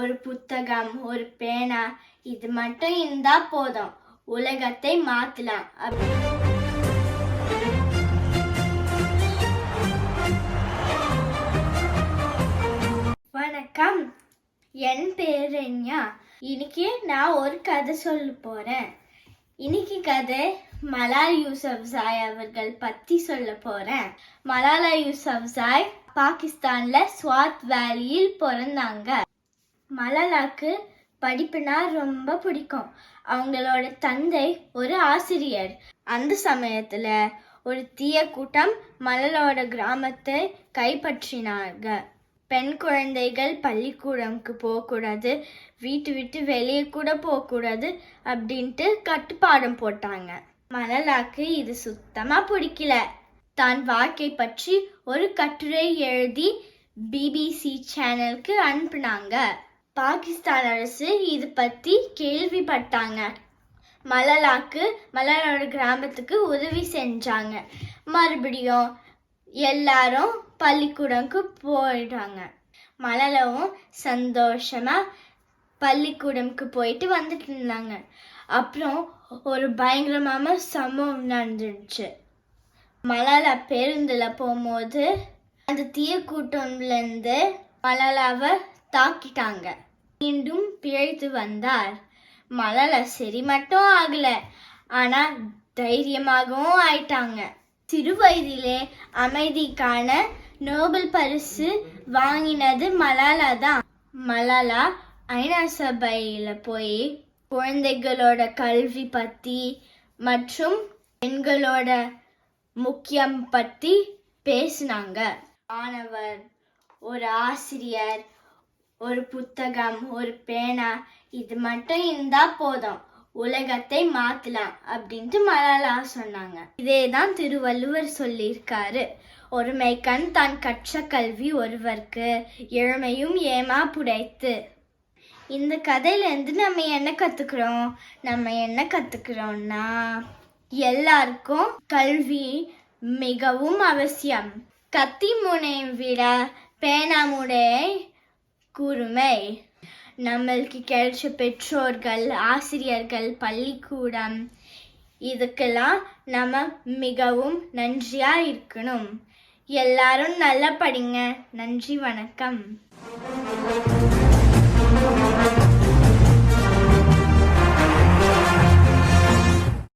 ஒரு புத்தகம் ஒரு பேனா இது மட்டும் இருந்தா போதும். உலகத்தை மாத்தலாம். அப்படி வணக்கம். என் பேர் ரன்யா இன்னைக்கு நான் ஒரு கதை சொல்ல போறேன். இன்னைக்கு கதை மலால் யூசப்சாய் அவர்கள் பத்தி சொல்ல போறேன். மலாலா யூசப்சாய் பாகிஸ்தான்ல ஸ்வாத் வேலியில் பிறந்தாங்க. மலலாக்கு படிப்புனா ரொம்ப பிடிக்கும். அவங்களோட தந்தை ஒரு ஆசிரியர். அந்த சமயத்துல ஒரு தீய கூட்டம் மலலோட கிராமத்தை கைப்பற்றினாங்க. பெண் குழந்தைகள் பள்ளிக்கூடம்க்கு போகக்கூடாது வீட்டு விட்டு வெளியே கூட போகக்கூடாது அப்படின்ட்டு கட்டுப்பாடம் போட்டாங்க. மலலாக்கு இது சுத்தமாக பிடிக்கல. தான் வாழ்க்கை பற்றி ஒரு கட்டுரை எழுதி பிபிசி சேனலுக்கு அனுப்புனாங்க. பாகிஸ்தான் அரசு இது பற்றி கேள்விப்பட்டாங்க. மலலாக்கு மலலோட கிராமத்துக்கு உதவி செஞ்சாங்க. மறுபடியும் எல்லாரும் பள்ளிக்கூடம்க்கு போயிட்டாங்க. மலலவும் சந்தோஷமாக பள்ளிக்கூடம்க்கு போயிட்டு வந்துட்டு இருந்தாங்க. அப்புறம் ஒரு பயங்கரமான சம்பவம் நடந்துடுச்சு. மலாலா பேருந்தில் போகும்போது அந்த தீய கூட்டம்லேருந்து மலாலாவை தாக்கிட்டாங்க. மீண்டும் பிழைத்து வந்தார். மலல சரி மட்டும் ஆகல. ஆனா தைரியமாகவும் ஆயிட்டாங்க. சிறு வயதிலே அமைதிக்கான நோபல் பரிசு வாங்கினது மலாலா தான். மலாலா ஐநா சபையில போய் குழந்தைகளோட கல்வி பத்தி மற்றும் பெண்களோட முக்கியம் பத்தி பேசினாங்க. ஆனவர் ஒரு ஆசிரியர் ஒரு புத்தகம் ஒரு பேனா இது மட்டும் இருந்தா போதும். உலகத்தை மாத்தலாம் அப்படின்ட்டு மலாலா சொன்னாங்க. இதேதான் திருவள்ளுவர் சொல்லியிருக்காரு. ஒருமை கண் தான் கற்ற கல்வி ஒருவர்க்கு ஏழ்மையும் ஏமா புடைத்து. இந்த கதையிலேருந்து நம்ம என்ன கத்துக்கிறோம்? நம்ம என்ன கத்துக்கிறோம்னா எல்லாருக்கும் கல்வி மிகவும் அவசியம். கத்தி முனையை விட பேனா முனை கூர்மை நம்மளுக்கு கிடைச்ச பெற்றோர்கள் ஆசிரியர்கள் பள்ளிக்கூடம் இதுக்கெல்லாம் நம்ம மிகவும் நன்றியா இருக்கணும். எல்லாரும் நல்லா படிங்க. நன்றி வணக்கம்.